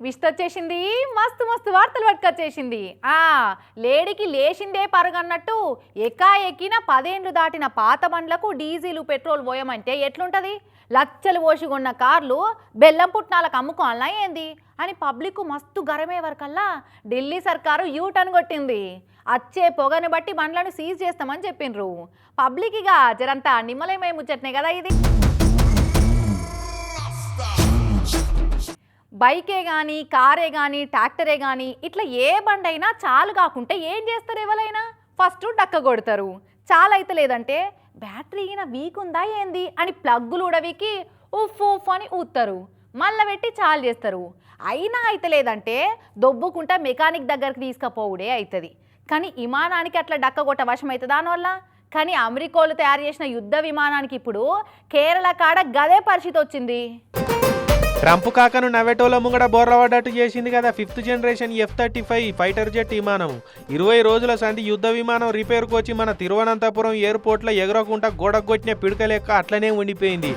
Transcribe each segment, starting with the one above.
విస్తొచ్చేసింది. మస్తు మస్తు వార్తలు పట్టుకొచ్చేసింది. ఆ లేడీకి లేచిందే పరుగన్నట్టు ఎక్కా ఎక్కిన పదేండ్లు దాటిన పాత బండ్లకు డీజిల్ పెట్రోల్ పోయమంటే ఎట్లుంటది? లచ్చలు పోసి కొన్న కార్లు బెల్లం పుట్నాలకు అమ్ముకోవాలనా ఏంది? అని పబ్లిక్ మస్తు గరమే వరకల్లా ఢిల్లీ సర్కారు యూ టర్న్ కొట్టింది. అచ్చే పొగని బట్టి బండ్లను సీజ్ చేస్తామని చెప్పిండ్రు. పబ్లిక్ ఇక జరంతా నిమ్మలేమై ముచ్చట్నే కదా ఇది. బైకే కానీ కారే కానీ ట్రాక్టరే కానీ ఇట్లా ఏ బండైనా చాలు కాకుంటే ఏం చేస్తారు ఎవరైనా ఫస్ట్ డక్క కొడతారు. చాలా అయితే లేదంటే బ్యాటరీ ఈయన వీక్ ఉందా ఏంది? అని ప్లగ్గులు ఉడవికి ఉఫ్ ఉఫ్ అని ఊతారు మళ్ళీ పెట్టి చాలు చేస్తారు. అయినా అయితే లేదంటే దొబ్బుకుంటా మెకానిక్ దగ్గరికి తీసుకుపోవుడే అవుతుంది కానీ విమానానికి అట్లా డక్క కొట్ట వశం అవుతుంది దానివల్ల కానీ అమెరికోలు తయారు చేసిన యుద్ధ విమానానికి ఇప్పుడు కేరళ కాడ గదే పరిస్థితి వచ్చింది ట్రంప్ కాకను నవెటోలో ముంగడ బోర్లవాడట్టు చేసింది కదా fifth generation F thirty five fighter jet విమానం. ఇరవై రోజుల సంధి యుద్ధ విమానం రిపేర్కు వచ్చి మన తిరువనంతపురం ఎయిర్పోర్ట్లో ఎగరకుండా గోడకు కొట్టిన పిడక లెక్క అట్లనే ఉండిపోయింది.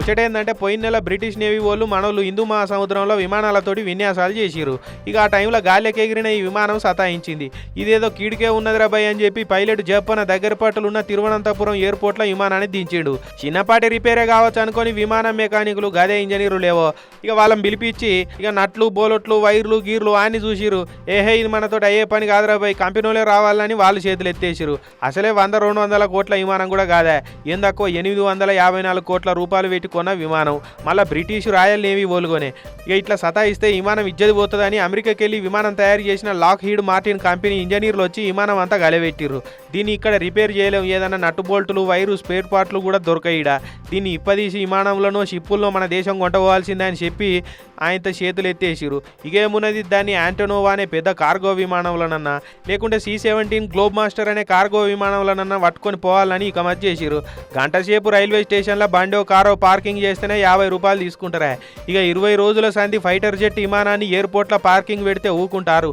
ముచ్చటేందంటే పోయిన నెల బ్రిటిష్ నేవీ వాళ్ళు మనోళ్ళు హిందూ మహాసముద్రంలో విమానాలతోటి విన్యాసాలు చేసిరు ఇక ఆ టైంలో గాలికి ఎగిరిన ఈ విమానం సతాయించింది. ఇదేదో కీడికే ఉన్నదిరా భయ్ అని చెప్పి పైలట్ జప్పన దగ్గర పట్టులున్న తిరువనంతపురం ఎయిర్పోర్ట్లో విమానాన్ని దించిండు. చిన్నపాటి రిపేరే కావచ్చు అనుకొని విమానం మెకానికులు గదే ఇంజనీరు లేవో. ఇక వాళ్ళని పిలిపించి ఇక నట్లు బోలొట్లు వైర్లు గీర్లు అని చూసిరు ఏహే ఇది మనతోటి అయ్యే పని కాదురా భయ్ కంపెనీలో రావాలని వాళ్ళు చేతులు ఎత్తేసిరు అసలే వంద రెండు వందల కోట్ల విమానం కూడా కాదా? ఏందక్కో ఎనిమిది వందల యాభై నాలుగు కోట్ల రూపాయలు పెట్టి కొన్న విమానం. మళ్ళీ బ్రిటిష్ రాయల్ నేవీ ఓలుగొనే. ఇక ఇట్లా సతాయిస్తే విమానం ఇజ్జది పోతుందని అమెరికాకి వెళ్ళి విమానం తయారు చేసిన లాక్ హీడ్ మార్టిన్ కంపెనీ ఇంజనీర్లు వచ్చి విమానం అంతా గలబెట్టిర్రు. దీన్ని ఇక్కడ రిపేర్ చేయలేం ఏదన్నా నట్టు బోల్టులు వైరు స్పేర్ పార్ట్లు కూడా దొరకయిడా. దీన్ని ఇప్పదీసి విమానంలోనో షిప్పుల్లో మన దేశం కొంటపోవాల్సిందే అని చెప్పి ఆయనతో చేతులు ఎత్తేసిరు ఇకేమున్నది దాన్ని యాంటోనోవా అనే పెద్ద కార్గో విమానంలోనన్నా లేకుంటే సి సెవెంటీన్ గ్లోబ్ మాస్టర్ అనే కార్గో విమానంలోనన్నా పట్టుకొని పోవాలని ఇక మధ్య చేసిరు గంట సేపు రైల్వే స్టేషన్లో బండో కారో పార్క్ పార్కింగ్ చేస్తేనే యాభై రూపాయలు తీసుకుంటారా. ఇక ఇరవై రోజుల సంధి ఫైటర్ జెట్ విమానాన్ని ఎయిర్పోర్ట్లో పార్కింగ్ పెడితే ఊకుంటారు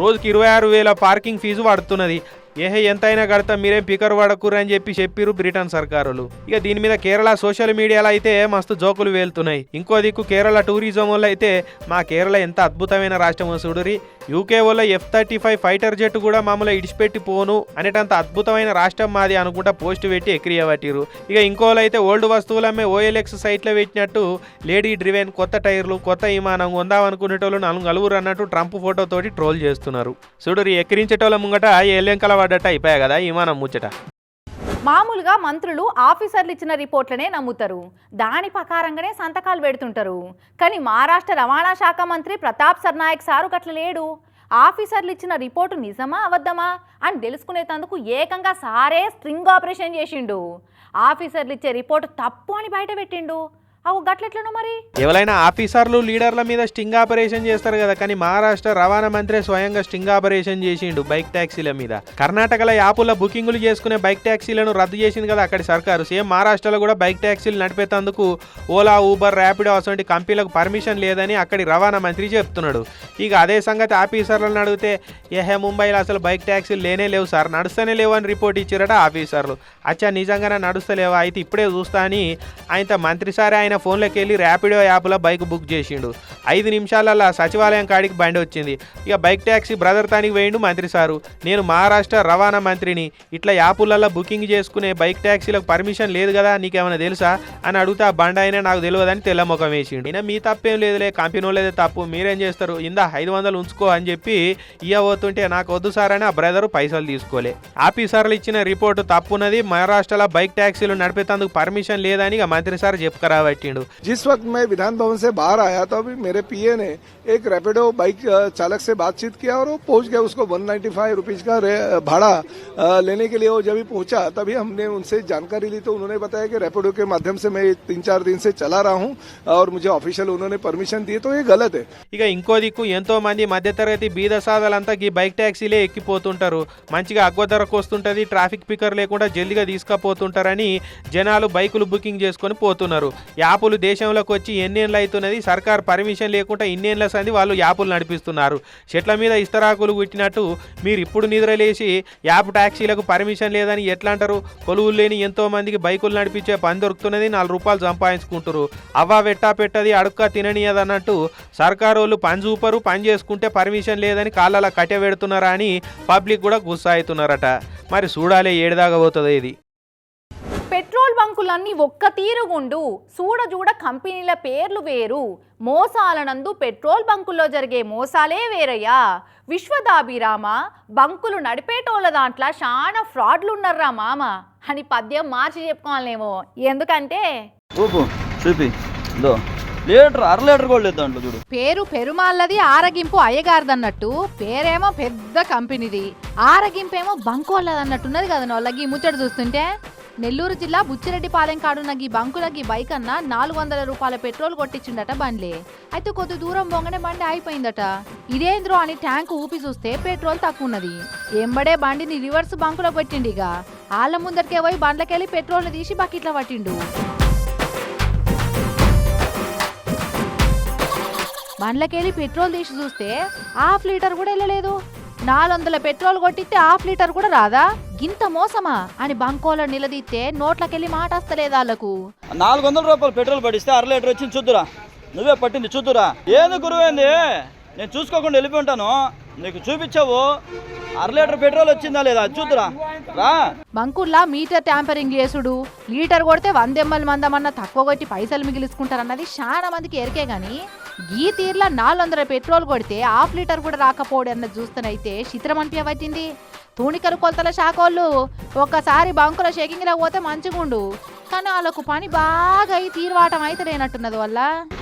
రోజుకి ఇరవై ఆరు వేల పార్కింగ్ ఫీజు పడుతున్నది. ఏహే ఎంతైనా కడతా మీరేం పికర్ వాడకురు అని చెప్పి చెప్పిరు బ్రిటన్ సర్కారులు. ఇక దీని మీద కేరళ సోషల్ మీడియాలో అయితే మస్తు జోకులు వేలుతున్నాయి. ఇంకో దిక్కు కేరళ టూరిజం వల్ల అయితే మా కేరళ ఎంత అద్భుతమైన రాష్ట్రం చూడరి యూకే వల్ల F thirty five fighter jet కూడా మమ్మల్ని ఇడిచిపెట్టి పోను అనేటంత అద్భుతమైన రాష్ట్రం మాది అనుకుంటా పోస్ట్ పెట్టి ఎక్రియబట్టిరు ఇక ఇంకోలో అయితే ఓల్డ్ వస్తువులమ్మే ఓఎల్ఎక్స్ సైట్లో పెట్టినట్టు లేడీ డ్రివెన్ కొత్త టైర్లు కొత్త విమానం కొందామనుకునేటోళ్ళు నలుగు నలుగురు అన్నట్టు ట్రంప్ ఫోటోతోటి ట్రోల్ చేస్తున్నారు. చూడు ఎక్కిరించేటోళ్ళ ముంగట ఎల్లెంకల పడ్డట్టు అయిపోయా కదా విమానం ముచ్చట. మామూలుగా మంత్రులు ఆఫీసర్లు ఇచ్చిన రిపోర్ట్లనే నమ్ముతారు. దాని ప్రకారంగానే సంతకాలు పెడుతుంటారు. కానీ మహారాష్ట్ర రవాణా శాఖ మంత్రి ప్రతాప్ సర్నాయక్ సారు గట్ల లేడు. ఆఫీసర్లు ఇచ్చిన రిపోర్టు నిజమా అబద్ధమా అని తెలుసుకునేటందుకు ఏకంగా సారే స్ట్రింగ్ ఆపరేషన్ చేసిండు. ఆఫీసర్లు ఇచ్చే రిపోర్టు తప్పు అని బయట పెట్టిండు. అవు గట్లెట్లను మరి? ఎవరైనా ఆఫీసర్లు లీడర్ల మీద స్టింగ్ ఆపరేషన్ చేస్తారు కదా కానీ మహారాష్ట్ర రవాణా మంత్రి స్వయంగా స్టింగ్ ఆపరేషన్ చేసిండు బైక్ ట్యాక్సీల మీద. కర్ణాటకలో యాపుల బుకింగులు చేసుకునే బైక్ ట్యాక్సీలను రద్దు చేసింది కదా అక్కడి సర్కారు. సేమ్ మహారాష్ట్రలో కూడా బైక్ ట్యాక్సీలు నడిపేందుకు ఓలా ఊబర్ ర్యాపిడో అటువంటి కంపెనీలకు పర్మిషన్ లేదని అక్కడి రవాణా మంత్రి చెప్తున్నాడు. ఇక అదే సంగతి ఆఫీసర్లను అడిగితే ఏహే ముంబైలో అసలు బైక్ ట్యాక్సీలు లేనే లేవు సార్ నడుస్తూనే లేవు అని రిపోర్ట్ ఇచ్చారట ఆఫీసర్లు. అచ్చా నిజంగానే నడుస్తలేవా? అయితే ఇప్పుడే చూస్తా అని ఆయనతో మంత్రి సారే ఆయన ఫోన్లోకి వెళ్ళి ర్యాపిడో యాప్లో బైక్ బుక్ చేసిండు. ఐదు నిమిషాలలో సచివాలయం కాడికి బండి వచ్చింది. ఇక బైక్ ట్యాక్సీ బ్రదర్ తానికి వేయండు మంత్రి సారు. నేను మహారాష్ట్ర రవాణా మంత్రిని. ఇట్లా యాపులలో బుకింగ్ చేసుకునే బైక్ ట్యాక్సీలకు పర్మిషన్ లేదు కదా నీకేమైనా తెలుసా? అని అడుగుతా బండి అయినా నాకు తెలియదని తెల్లముఖం వేసిండు. అయినా మీ తప్పేం లేదులే కంపెనీ వాళ్ళదే తప్పు మీరేం చేస్తారు? ఇందా ఐదు వందలు ఉంచుకో అని చెప్పి ఇవ్వబోతుంటే నాకు వద్దు సార్ అని ఆ బ్రదర్ పైసలు తీసుకోలే. ఆఫీసర్లు ఇచ్చిన రిపోర్టు తప్పున్నది మహారాష్ట్రలో బైక్ ట్యాక్సీలు నడిపేందుకు పర్మిషన్ లేదని ఇక మంత్రి సార్ చెప్పుకరాబట్టిండు जिस वक्त मैं विधान भवन से बाहर आया तो अभी मेरे पीए ने एक रैपिडो बाइक अ, चालक से बातचीत किया और वो पहुंच गया उसको वन नाइन्टी फाइव रुपीज का रे- भाड़ा अ, लेने के लिए वो जब भी पहुंचा तभी हमने उनसे जानकारी ली तो उन्होंने बताया कि रैपिडो के माध्यम से मैं तीन चार दिन से चला रहा हूं और मुझे ऑफिशियल उन्होंने परमिशन दी तो ये गलत है ఇక ఇంకో దిక్కు ఎంతో మంది మధ్యతరగతి బీద సాదలంతా ఈ బైక్ ట్యాక్సీలే ఎక్కిపోతుంటారు మంచిగా అగ్వ ధరకు వస్తుంటది ట్రాఫిక్ పికర్ లేకుండా జల్దిగా తీసుకుపోతుంటారని జనాలు బైకులు బుకింగ్ చేసుకొని పోతున్నారు యాపులు దేశంలోకి వచ్చి ఎన్నేళ్ళు అవుతున్నది? సర్కార్ పర్మిషన్ లేకుండా ఇన్నేళ్ళ సంది వాళ్ళు యాపులు నడిపిస్తున్నారు. చెట్ల మీద ఇస్తరాకులు కుట్టినట్టు మీరు ఇప్పుడు నిద్రలేసి యాప్ ట్యాక్సీలకు పర్మిషన్ లేదని ఎట్లా అంటారు కొలువులు లేని ఎంతో మందికి బైకులు నడిపించే పని దొరుకుతున్నది నాలుగు రూపాయలు సంపాదించుకుంటారు అవ్వా వెట్టా పెట్టది అడుక్క తిననీయదన్నట్టు సర్కారు వాళ్ళు పని చూపరు పని చేసుకుంటే పర్మిషన్ లేదని కాళ్ళలా కట్టె పెడుతున్నారా అని పబ్లిక్ కూడా గుస్సా అవుతున్నారట మరి చూడాలి ఏడుదాకా పోతుందో ఇది. బంకులన్నీ ఒక్క తీరుగుండు చూడ చూడ కంపెనీల పేర్లు వేరు. మోసాలనందు పెట్రోల్ బంకుల్లో జరిగే మోసాలే వేరయ్యా. విశ్వదాభిరామ బంకులు నడిపేటోళ్ళ దాంట్లో చాలా ఫ్రాడ్లు ఉన్నారా మామ. అని పద్యం మార్చి చెప్పుకోవాలేమో ఎందుకంటే? ఊపు చూపి. దో లీటర్ అర లీటర్ కూడా లేదు దాంట్లో చూడు. పేరు పెరుమాళ్ళది ఆరగింపు అయ్యగారిదన్నట్టు. పేరేమో పెద్ద కంపెనీది. ఆరగింపేమో బంకోళ్ళది అన్నట్టున్నది కదా నోళ్ళకి ముచ్చట చూస్తుంటే? నెల్లూరు జిల్లా బుచ్చిరెడ్డిపాలెం కాడున్న ఈ బంకులకి బైక్ అన్న నాలుగు వందల రూపాయల పెట్రోల్ కొట్టించిండట బండ్లే. అయితే కొద్ది దూరం బొంగనే బండి అయిపోయిందట ఇదేంద్రో అని ట్యాంక్ ఊపి చూస్తే పెట్రోల్ తక్కువ ఉన్నది ఎంబడే బండిని రివర్స్ బంకులో పెట్టిండిగా ఆళ్ళ ముందరికే పోయి బండ్లకెళ్ళి పెట్రోల్ తీసి బకెట్లో పట్టిండు. బండ్లకెళ్ళి పెట్రోల్ తీసి చూస్తే హాఫ్ లీటర్ కూడా వెళ్ళలేదు. నాలుగు వందల పెట్రోల్ కొట్టిస్తే హాఫ్ లీటర్ కూడా రాదా? గింత మోసమా? అని బంకోలో నిలదీస్తే నోట్లకెళ్ళి మాట వస్తలేదు వాళ్ళకు నాలుగు వందల రూపాయలు పెట్రోల్ పడిస్తే అర లీటర్ వచ్చింది చూద్దురా. నువ్వే పట్టింది చూద్దురా. ఏది గురువైంది నేను చూసుకోకుండా వెళ్ళిపోయి ఉంటాను. నీకు చూపించావు. అర లీటర్ పెట్రోల్ వచ్చిందా లేదా? చూద్దురా. రా. బంకుర్లా మీటర్ ట్యాంపరింగ్ చేసుడు. లీటర్ కొడితే వందెమ్మల మందమన్న తక్కువ కొట్టి పైసలు మిగిలిసుకుంటారన్నది చాలా మందికి ఎరికే గాని ఈ తీర్లా నాలుగు వందల పెట్రోల్ కొడితే హాఫ్ లీటర్ కూడా రాకపోడు అన్నది చూస్తేనైతే చిత్రం అనిపించబట్టింది తూణికలు కొలతల శాఖోళ్ళు ఒక్కసారి బంకుల షేకింగ్లో పోతే మంచిగుండు. కానీ వాళ్ళకు పని బాగా అయి తీర్వాటం అయితే లేనట్టున్నది వల్ల.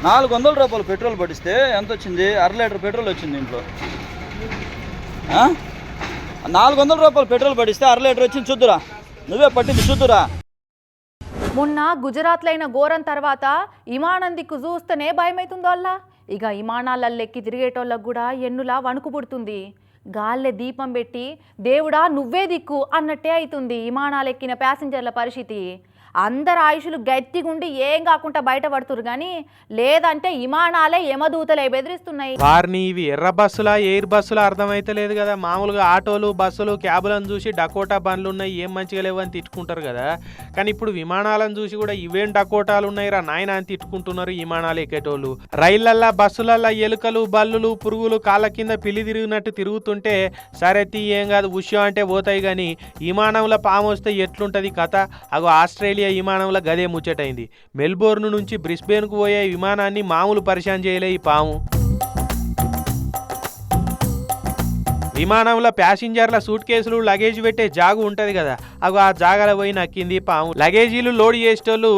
నాలుగు వందల రూపాయలు పెట్రోల్ పడిస్తే ఎంత వచ్చింది అర లీటర్ పెట్రోల్ వచ్చింది ఇంట్లో. ఆ? నాలుగు వందల రూపాయలు పెట్రోల్ పడిస్తే అర లీటర్ వచ్చింది చూద్దురా నువ్వే పట్టింది చూద్దురా మొన్న గుజరాత్లైన ఘోరం తర్వాత ఇమానం దిక్కు చూస్తేనే భయమవుతుందో అల్లా. ఇక ఇమానాలెక్కి తిరిగేటోళ్ళకు కూడా ఎన్నులా వణుకు పుడుతుంది. గాల్లె దీపం పెట్టి దేవుడా నువ్వే దిక్కు అన్నట్టే అవుతుంది విమానాలు ఎక్కిన ప్యాసింజర్ల పరిస్థితి. అందరు ఆయుషులు గట్టిగుండి ఏం కాకుండా బయటపడుతురు కానీ లేదంటే విమానాలే యమదూతలే బెదిరిస్తున్నాయి. వారిని ఇవి ఎర్ర బస్సులా ఎయిర్ బస్సులా అర్థమైతలేదు కదా. మామూలుగా ఆటోలు బస్సులు క్యాబులను చూసి డకోటా బండ్లు ఉన్నాయి ఏం మంచిగా లేవు అని తిట్టుకుంటారు కదా. కానీ ఇప్పుడు విమానాలను చూసి కూడా ఇవేం డకోటాలు ఉన్నాయి రా నాయన అని తిట్టుకుంటున్నారు విమానాలు ఎక్కేటోళ్ళు. రైళ్ళల్లా బస్సులల్లా ఎలుకలు బల్లులు పురుగులు కాళ్ళ కింద పిల్లి తిరిగినట్టు తిరుగుతుంటే సరే తీ ఏం కాదు ఉష్యం అంటే పోతాయి కానీ విమానంలో పాము వస్తే ఎట్లుంటది కథ? అగో ఆస్ట్రేలియా విమానంలో గదే ముచ్చటైంది. మెల్బోర్న్ నుంచి బ్రిస్బేన్కు పోయే విమానాన్ని మామూలు పరిశాన్ చేయలే ఈ పాము. విమానంలో ప్యాసింజర్ల సూట్ కేసులు లగేజ్ పెట్టే జాగు ఉంటుంది కదా. అగో ఆ జాగాల పోయి నక్కింది పాము. లగేజీలు లోడ్ చేసేటోళ్ళు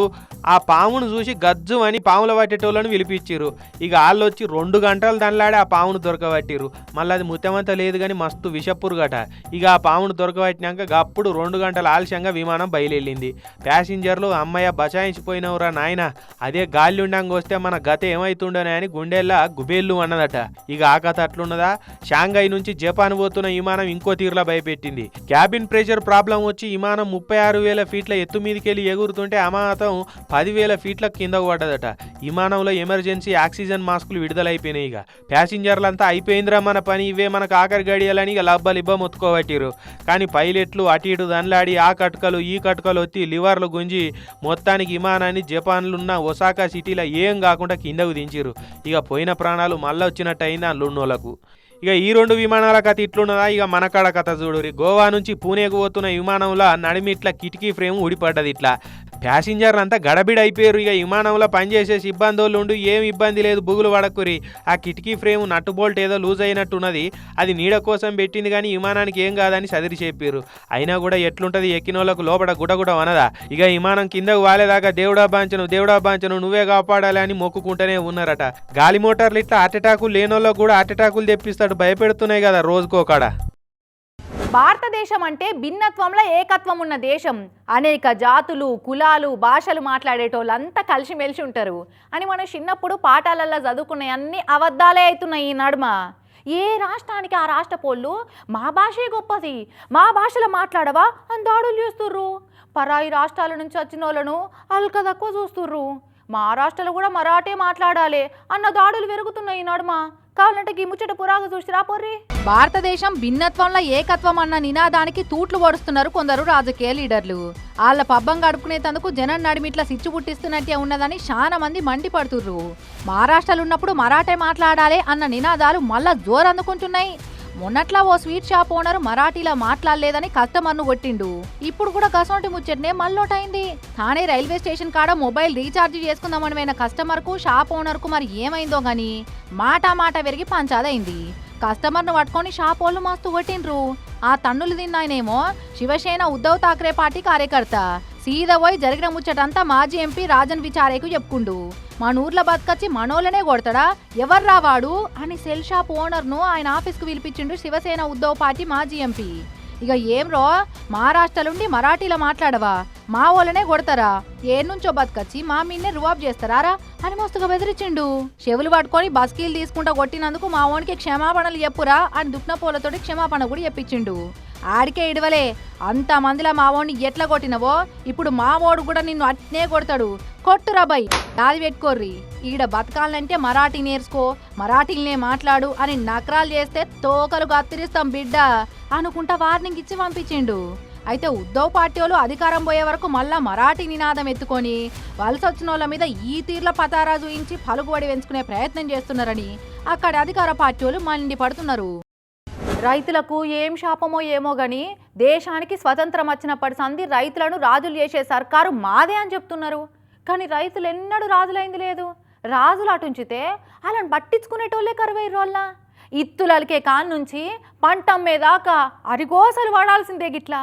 ఆ పామును చూసి గజ్జు అని పాములు పట్టేటోళ్ళని పిలిపించారు ఇక వాళ్ళు వచ్చి రెండు గంటలు దానిలాడే ఆ పామును దొరకబట్టిరు మళ్ళీ అది ముత్తమంతా లేదు కానీ మస్తు విషపురుగట. ఇక ఆ పామును దొరకబట్టినాక అప్పుడు రెండు గంటల ఆలస్యంగా విమానం బయలుదేరింది. ప్యాసింజర్లు అమ్మయ్య బచాయించిపోయినవురా నాయన. అదే గాలి ఉండంగా వస్తే మన గత ఏమైతుండనే అని గుండెల్లా గుబేళ్ళు అన్నదట. ఇక ఆ కథ అట్లున్నదా? షాంఘై నుంచి జపాన్ పోతున్న విమానం ఇంకో తీరులా భయపెట్టింది. క్యాబిన్ ప్రెషర్ ప్రాబ్లం వచ్చి విమానం ముప్పై ఆరు వేల ఫీట్ల ఎత్తు మీదకెళ్ళి ఎగురుతుంటే అమాతం పదివేల ఫీట్ల కిందకు పడ్డదట. విమానంలో ఎమర్జెన్సీ ఆక్సిజన్ మాస్కులు విడుదలైపోయినాయి ఇక. ప్యాసింజర్లంతా అయిపోయిందిరా మన పని ఇవే మనకు ఆఖరి గడియాలని ఇక లబ్బలిబ్బ మొత్తుకోబట్టిరు కానీ పైలట్లు అటు ఇటు దన్లాడి ఆ కటుకలు ఈ కటుకలు వచ్చి లివర్లు గుంజి మొత్తానికి విమానాన్ని జపాన్లున్న ఒసాకా సిటీలో ఏం కాకుండా కిందకు దించిరు ఇక పోయిన ప్రాణాలు మళ్ళీ వచ్చినట్టు అయింది అందులోళ్ళకు ఇక ఈ రెండు విమానాల కథ ఇట్లున్నదా? ఇక మనకాడ కథ చూడురి గోవా నుంచి పూణేకు పోతున్న విమానంలో నడిమి ఇట్లా కిటికీ ఫ్రేమ్ ఊడిపడ్డది ఇట్లా. ప్యాసింజర్లు అంతా గడబిడ అయిపోయారు. ఇక విమానంలో పనిచేసే సిబ్బంది వాళ్ళు ఉండు ఏం ఇబ్బంది లేదు బుగులు పడకురి ఆ కిటికీ ఫ్రేమ్ నట్టు బోల్ట్ ఏదో లూజ్ అయినట్టున్నది. అది నీడ కోసం పెట్టింది కానీ విమానానికి ఏం కాదని సదిరి చెప్పారు అయినా కూడా ఎట్లుంటది? ఎక్కినోళ్ళకు లోపల గుడగుడ అనదా ఇక విమానం కిందకు వాలేదాకా దేవుడా బాంచను దేవుడా బాంచను నువ్వే కాపాడాలి అని మొక్కుకుంటూనే ఉన్నారట. గాలి మోటార్లు ఇట్లా హార్ట్ అటాకులు లేనోళ్ళకు కూడా హార్ట్ అటాకులు తెప్పిస్తాడు. భయపెడుతున్నాయి కదా రోజుకోకాడ భారతదేశం అంటే భిన్నత్వంలో ఏకత్వం ఉన్న దేశం. అనేక జాతులు కులాలు భాషలు మాట్లాడేటోళ్ళంతా కలిసిమెలిసి ఉంటారు. అని మనం చిన్నప్పుడు పాఠాలల్లో చదువుకునే అన్ని అబద్ధాలే అవుతున్నాయి ఈ నడుమ. ఏ రాష్ట్రానికి ఆ రాష్ట్ర పోళ్ళు? మా భాషే గొప్పది. మా భాషలో మాట్లాడవా? అని దాడులు చేస్తుర్రు. పరాయి రాష్ట్రాల నుంచి వచ్చిన వాళ్ళను అల్క తక్కువ చూస్తుర్రు మహారాష్ట్రలో కూడా మరాఠే మాట్లాడాలి అన్న దాడులు పెరుగుతున్నాయి ఈ నడుమ. కావాలంటే ఈ ముచ్చట పురాగా చూసిరా పొర్రి. భారతదేశం భిన్నత్వంలో ఏకత్వం అన్న నినాదానికి తూట్లు పడుస్తున్నారు కొందరు రాజకీయ లీడర్లు. వాళ్ళ పబ్బం గడుపుకునేందుకు జనం నడిమిట్ల సిచ్చు పుట్టిస్తున్నట్టే ఉన్నదని చాలా మంది మండిపడుతుర్రు. మహారాష్ట్రలో ఉన్నప్పుడు మరాఠే మాట్లాడాలి అన్న నినాదాలు మళ్ళా జోరందుకుంటున్నాయి. మొన్నట్లా ఓ స్వీట్ షాప్ ఓనర్ మరాఠీలో మాట్లాడలేదని కస్టమర్ను కొట్టిండు. ఇప్పుడు కూడా కసోంటి ముచ్చట్నే మల్లోటైంది థానే రైల్వే స్టేషన్ కాడ మొబైల్ రీఛార్జ్ చేసుకుందామని పోయిన కస్టమర్ షాప్ ఓనర్కు మరి ఏమైందో గాని మాట మాట పెరిగి పంచాదైంది. కస్టమర్ను పట్టుకొని షాప్ వాళ్ళు మస్తు కొట్టిండ్రు. ఆ తన్నులు తిన్నాయనేమో శివసేన ఉద్ధవ్ ఠాక్రే పార్టీ కార్యకర్త. సీదా పోయి జరిగిన ముచ్చటంతా మాజీ ఎంపీ రాజన్ విచారేకు చెప్పుకుండు. మన ఊర్లో బతకచ్చి మనోళ్ళనే కొడతాడా? ఎవర్రా వాడు? అని సెల్ షాప్ ఓనర్ను ఆయన ఆఫీస్కు పిలిపించిండు శివసేన ఉద్ధవ్ పార్టీ మాజీ ఎంపీ. ఇక ఏం రో? మహారాష్ట్రలుండి మరాఠీలో మాట్లాడవా? మా వాళ్ళనే కొడతారా? ఏ బతకచ్చి మా మీన్నే రువాబ్ చేస్తారా అని మస్తుగా బెదిరించిండు. చెవులు పట్టుకొని బస్కీలు తీసుకుంటా కొట్టినందుకు మా ఓనికి క్షమాపణలు చెప్పురా అని దుక్నపోలతోటి పూలతోటి క్షమాపణ కూడా చెప్పించిండు. ఆడికే ఇడవలే. అంత మందిలా మా ఓడిని ఎట్లా కొట్టినవో ఇప్పుడు మా ఓడు కూడా నిన్ను అట్నే కొడతాడు. కొట్టురా బై. దాది పెట్టుకోర్రి. ఈడ బతకాలంటే మరాఠీ నేర్చుకో మరాఠీలనే మాట్లాడు అని నకరాలు చేస్తే తోకలు కత్తిరిస్తాం బిడ్డ అనుకుంటా వార్నింగ్ ఇచ్చి పంపించిండు. అయితే ఉద్ధవ్ పార్టీ వాళ్ళు అధికారం పోయే వరకు మళ్ళా మరాఠీ నినాదం ఎత్తుకొని వలస వచ్చిన వాళ్ళ మీద ఈ తీర్ల పతారా చూయించి పలుకుబడి పెంచుకునే ప్రయత్నం చేస్తున్నారని అక్కడ అధికార పార్టీ వాళ్ళు మండి పడుతున్నారు. రైతులకు ఏం శాపమో ఏమో గని దేశానికి స్వతంత్రం వచ్చినప్పటి సంధి రైతులను రాజులు చేసే సర్కారు మాదే అని చెప్తున్నారు. కానీ రైతులు ఎన్నడూ రాజులైంది లేదు. రాజులు అటుంచితే అలా పట్టించుకునేటోళ్ళే కరువైరు వాళ్ళ. ఇత్తులకే కాన్ నుంచి పంట అమ్మేదాకా అరిగోసలు వాడాల్సిందే గిట్లా.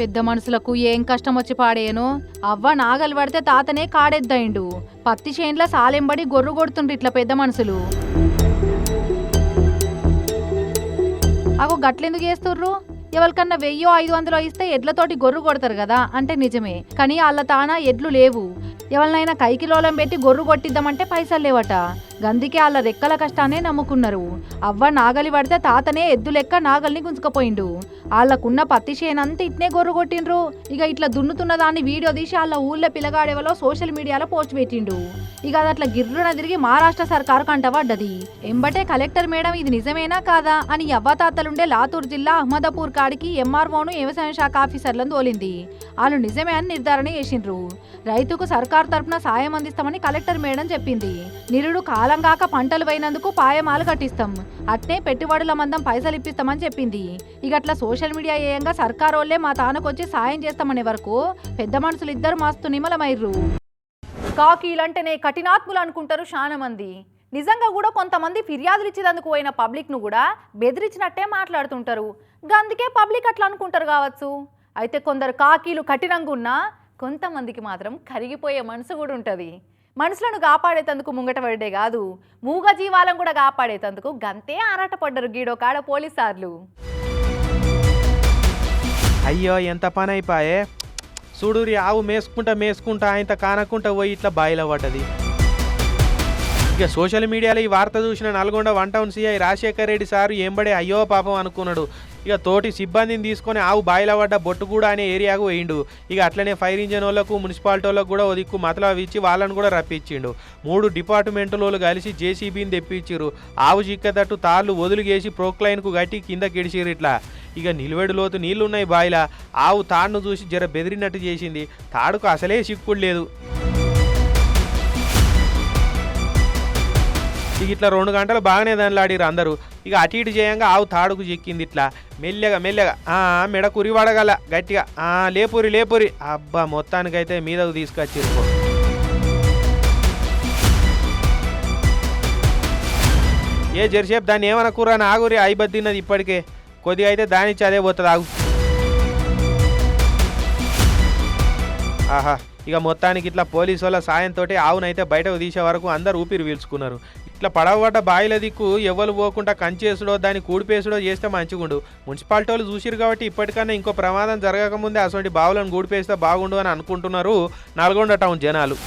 పెద్ద మనుషులకు ఏం కష్టం వచ్చి పాడేయను? అవ్వ నాగలి పడితే తాతనే కాడెద్దయిండు. పత్తి చేన్ల సాలెంబడి గొర్రు కొడుతుండ్రు ఇట్లా పెద్ద మనుషులు. అగో గట్లెందుకు చేస్తుర్రు? ఎవరికన్నా వెయ్యో ఐదు వందలో ఇస్తే ఎడ్లతోటి గొర్రు కొడతారు కదా? అంటే నిజమే. కానీ వాళ్ళ తాన ఎడ్లు లేవు. ఎవరినైనా కైకిలోలం పెట్టి గొర్రు కొట్టిద్దామంటే పైసలు లేవట. గందికే వాళ్ళ రెక్కల కష్టాన్నే నమ్ముకున్నారు. అవ్వ నాగలి పడితే తాతనే ఎద్దు లెక్క నాగల్ని గుంజుకపోయిండు. వాళ్ళకున్న పత్తి చేనంతా ఇట్నే గొర్రు కొట్టిండ్రు ఇక ఇట్లా దున్నుతున్న దాన్ని వీడియో తీసి వాళ్ళ ఊళ్ళో పిల్లగాడేవలో సోషల్ మీడియాలో పోస్ట్ పెట్టిండు. ఇక అది అట్లా గిర్రున తిరిగి మహారాష్ట్ర సర్కారు కంటపడ్డది ఎంబటే కలెక్టర్ మేడం ఇది నిజమేనా కాదా అని అవ్వతాతలుండే లాతూర్ జిల్లా అహ్మదాపూర్ కాడికి ఎంఆర్ఓను వ్యవసాయ శాఖ ఆఫీసర్లను తోలింది. వాళ్ళు నిజమే అని నిర్ధారణ చేసిండ్రు. రైతుకు సర్కార్ తరఫున సాయం అందిస్తామని కలెక్టర్ మేడం చెప్పింది. నిరుడు కాలం కాక పంటలు పోయినందుకు పాయమాలు కట్టిస్తాం. అట్నే పెట్టుబడుల మందం పైసలు ఇప్పిస్తామని చెప్పింది. ఇక అట్లా సోషల్ మీడియా ఏయంగా సర్కారోళ్ళే మా తానకొచ్చి సాయం చేస్తామనే వరకు పెద్ద మనుషులు ఇద్దరు మస్తు నిమలమైర్రు కాకీలంటేనే కఠినాత్ములు అనుకుంటారు చాలా మంది నిజంగా కూడా కొంతమంది ఫిర్యాదులు ఇచ్చేందుకు పోయిన పబ్లిక్ను కూడా బెదిరించినట్టే మాట్లాడుతుంటారు. అందుకే పబ్లిక్ అట్లా అనుకుంటారు కావచ్చు. అయితే కొందరు కాకీలు కఠినంగా ఉన్నా కొంతమందికి మాత్రం కరిగిపోయే మనసు కూడా ఉంటుంది. మనుషులను కాపాడేతందుకు ముంగట పడే కాదు మూగ జీవాలను కూడా కాపాడేతందుకు గంతే ఆరాటపడ్డరు గీడో కాడ పోలీసార్లు. అయ్యో ఎంత పని అయిపోయే చూడురి ఆవు మేసుకుంటా మేసుకుంటా ఆయన కానకుంటా పోయి ఇట్లా బాయిలో పడ్డది. ఇక సోషల్ మీడియాలో ఈ వార్త చూసిన Nalgonda one town CI Rajasekhar Reddy sir ఏంబడే అయ్యో పాపం అనుకున్నాడు. ఇక తోటి సిబ్బందిని తీసుకొని ఆవు బాయిలో పడ్డ బొట్టు కూడా అనే ఏరియాకు పోయిండు. ఇక అట్లనే ఫైర్ ఇంజన్ వాళ్ళకు మున్సిపాలిటీ వాళ్ళకు కూడా దిక్కు మతలావి ఇచ్చి వాళ్ళని కూడా రప్పించిండు. మూడు డిపార్ట్మెంట్ వాళ్ళు కలిసి జేసీబీని తెప్పించిరు ఆవు చిక్కదట్టు తాళ్ళు వదిలిగేసి ప్రోక్లైన్కు గట్టి కింద కిడిచిరు ఇట్లా. ఇక నిలువెడు లోతు నీళ్ళున్నాయి బాయిలా. ఆవు తాడును చూసి జర బెదిరినట్టు చేసింది. తాడుకు అసలే సిక్కుడు లేదు. ఇక ఇట్లా రెండు గంటలు బాగానే దానిలాడిరు అందరూ. ఇక అటు ఇటు చేయంగా ఆవు తాడుకు చెక్కింది ఇట్లా. మెల్లగా మెల్లగా మెడ మెడ కురివాడగల గట్టిగా. లేపురి లేపురి. అబ్బా మొత్తానికైతే మీదకు తీసుకొచ్చిరు ఏ జెర్సేపు దాన్ని ఏమనుకురా ఆగురి అయిబద్దిన్నది ఇప్పటికే. కొద్దిగా అయితే దానిచ్చి అదే పోతుంది ఆగు. ఆహా. ఇక మొత్తానికి ఇట్లా పోలీసు వాళ్ళ సాయంతో ఆవునైతే బయటకు తీసే వరకు అందరు ఊపిరి పీల్చుకున్నారు. ఇట్లా పడవబడ్డ బాయిల దిక్కు ఎవరు పోకుండా కంచేసుడో దాన్ని కూడిపేసుడో చేస్తే మంచిగుండు మున్సిపాలిటీ వాళ్ళు చూసిరు కాబట్టి ఇప్పటికన్నా ఇంకో ప్రమాదం జరగకముందే అటువంటి బావులను కూడిపేస్తే బాగుండు అని అనుకుంటున్నారు నల్గొండ టౌన్ జనాలు.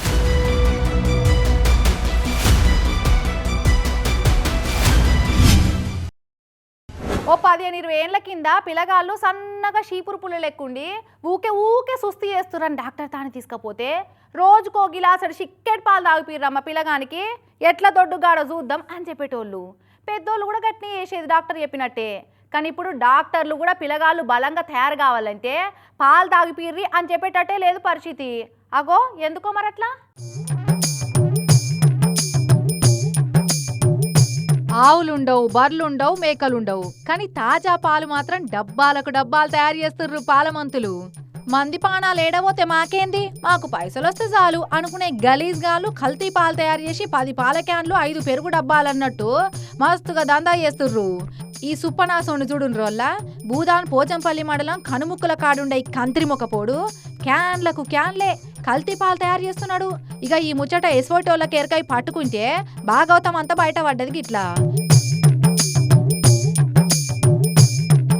ఓ పదిహేను ఇరవై ఏళ్ళ కింద పిల్లగాళ్ళు సన్నగా షీపురు పుల్ల లెక్కుండి ఊకే ఊకే సుస్థి చేస్తురని డాక్టర్ తాను తీసుకపోతే రోజుకో గిలాసడు చిక్కెట్ పాలు తాగిపిర్రమ్మ పిల్లగానికి ఎట్లా దొడ్డుగాడో చూద్దాం అని చెప్పేటోళ్ళు. పెద్దోళ్ళు కూడా గట్టినే చేసేది డాక్టర్ చెప్పినట్టే. కానీ ఇప్పుడు డాక్టర్లు కూడా పిల్లగాళ్ళు బలంగా తయారు కావాలంటే పాలు తాగిపిర్రి అని చెప్పేటట్టే లేదు పరిస్థితి. అగో ఎందుకో మరట్లా? ఆవులుండవు బర్లుండవు మేకలుండవు. కానీ తాజా పాలు మాత్రం డబ్బాలకు డబ్బాలు తయారు చేస్తుర్రు పాలమంతులు. మంది పానాలు ఏడవోతే మాకేంది? మాకు పైసలు వస్తే చాలు. అనుకునే గలీజ్ గాలు కల్తీ పాలు తయారు చేసి పది పాల క్యాన్లు ఐదు పెరుగు డబ్బాలన్నట్టు మస్తుగా దందా చేస్తుర్రు. ఈ సుప్పనాసోని చూడుని రోల్ల భూదాన్ పోచంపల్లి మండలం కనుముక్కుల కాడుండే ఈ కంత్రి క్యాన్లకు క్యాన్లే కల్తీ పాలు తయారు చేస్తున్నాడు. ఇక ఈ ముచ్చట ఎస్వోటోళ్ళకి కేరకాయ పట్టుకుంటే భాగవతం అంతా బయట పడ్డది ఇట్లా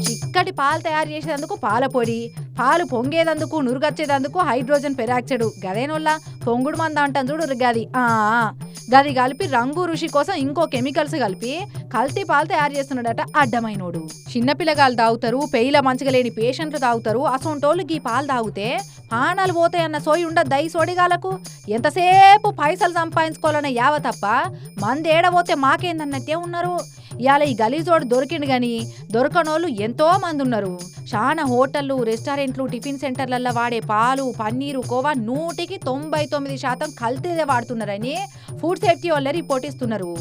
చిక్కటి పాలు తయారు చేసేందుకు పాల పొడి పాలు పొంగేదందుకు నురుగచ్చేదందుకు హైడ్రోజన్ పెరాక్సైడ్. గదేనోళ్ళ? తొంగుడు మంద అంటాను చూడు గది ఆ గది కలిపి రంగు రుషి కోసం ఇంకో కెమికల్స్ కలిపి కల్తీ పాలు తయారు చేస్తున్నాడట అడ్డమైనోడు. చిన్నపిల్లగాళ్ళు తాగుతారు పెయిల మంచిగా లేని పేషెంట్లు తాగుతారు అసొంటోళ్ళకి ఈ పాలు తాగితే పానాలు పోతాయన్న సోయి ఉండదు దయ సోడిగాలకు ఎంతసేపు పైసలు సంపాదించుకోవాలన్న యావ తప్ప మంది ఏడబోతే మాకేందన్నట్టే ఉన్నారు. ఇవాళ ఈ గలీజోడు దొరికిండు గాని దొరకనోళ్ళు ఎంతో మంది ఉన్నారు. చాలా హోటళ్ళు రెస్టారెంట్లు టిఫిన్ సెంటర్లలో వాడే పాలు పన్నీరు కోవా నూటికి తొంభై తొమ్మిది తొమ్మిది శాతం కల్తీదే వాడుతున్నారని ఫుడ్ సేఫ్టీ వాళ్ళే రిపోర్ట్ ఇస్తున్నారు.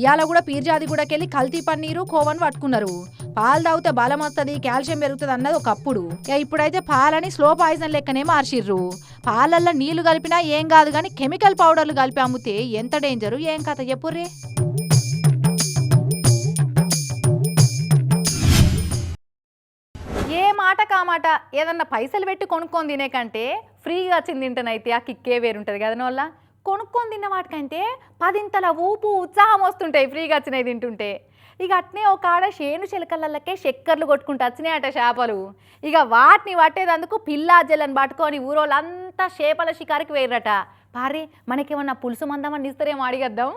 ఇవాళ కూడా పీర్జాది కూడా కల్తీ పన్నీరు కోవని పట్టుకున్నారు. పాలు తాగితే బలం వస్తుంది కాల్షియం పెరుగుతుంది అన్నది ఒకప్పుడు. ఇక ఇప్పుడైతే పాలని స్లో పాయిజన్ లెక్కనే మార్చిర్రు. పాలల్లో నీళ్ళు కలిపినా ఏం కాదు కానీ కెమికల్ పౌడర్లు కలిపి అమ్మితే ఎంత డేంజరు ఏం కథ చెప్పుర్రే మాట ఏదన్నా పైసలు పెట్టి కొనుక్కొని తినే కంటే ఫ్రీగా వచ్చింది తింటనైతే ఆ కిక్కే వేరుంటుంది కదా వల్ల కొనుక్కొని తిన్న వాటికంటే పదింతల ఊపు ఉత్సాహం వస్తుంటాయి ఫ్రీగా వచ్చినాయి తింటుంటే. ఇక అట్నే ఒక ఆడ శేను చిలకలకే చక్కర్లు కొట్టుకుంటూ వచ్చినాయి అట చేపలు. ఇక వాటిని పట్టేదందుకు పిల్లా పట్టుకొని ఊరోళ్ళంతా చేపల షికారికి వేయరట పారే మనకేమన్నా పులుసు మందమని ఇస్తారేమో అడిగద్దాం.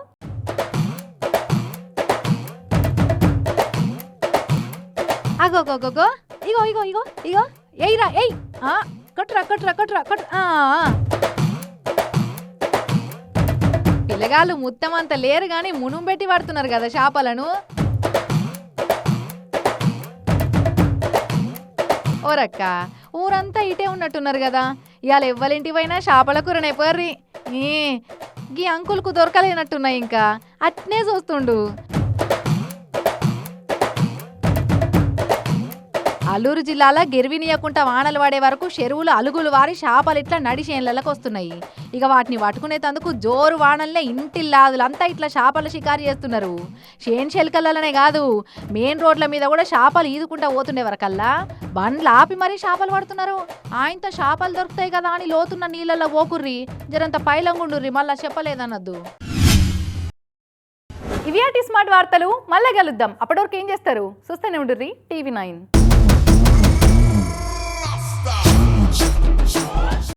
అగోగోగోగో ఇగో ఇగో ఇగో ఇగో. ఎయిరా ఎయ్ ఆ, కొట్టురా కొట్టురా కొట్టురా పిల్లగాళ్ళు మొత్తం అంత లేరు కానీ మునుం పెట్టి పడుతున్నారు కదా చేపలను. ఓరక్క ఊరంతా ఇటే ఉన్నట్టున్నారు కదా. ఇవాళ ఎవ్వలింటి పోయినా చేపల కూరనే పోర్రి. ఈ గీ అంకుల్కు దొరకలేనట్టున్నాయి ఇంకా. అట్నే చూస్తుండు. అల్లూరు జిల్లాలో గిరివినియకుంట వానలు పడే వరకు చెరువులు అలుగులు వారి చేపలు ఇట్లా నడిచేన్లకు వస్తున్నాయి. ఇక వాటిని పట్టుకునేటందుకు జోరు వానల్లే ఇంటిల్లాదులంతా ఇట్లా చేపల షికారు చేస్తున్నారు. షేన్ చెలకలనే కాదు మెయిన్ రోడ్ల మీద కూడా చేపలు ఈదుకుంటా పోతుండే వరకల్లా. బండ్లు ఆపి మరీ చేపలు పడుతున్నారు. ఆయనతో చేపలు దొరుకుతాయి కదా అని లోతున్న నీళ్ళల్లో పోకుర్రి జరంత పైలంగుండుర్రి మళ్ళా చెప్పలేదన్నద్దు ఇవి స్మార్ట్ వార్తలు మళ్ళీ కలుద్దాం. అప్పటివరకు ఏం చేస్తారు? చూస్తూనే ఉండుర్రి టీవీ నైన్.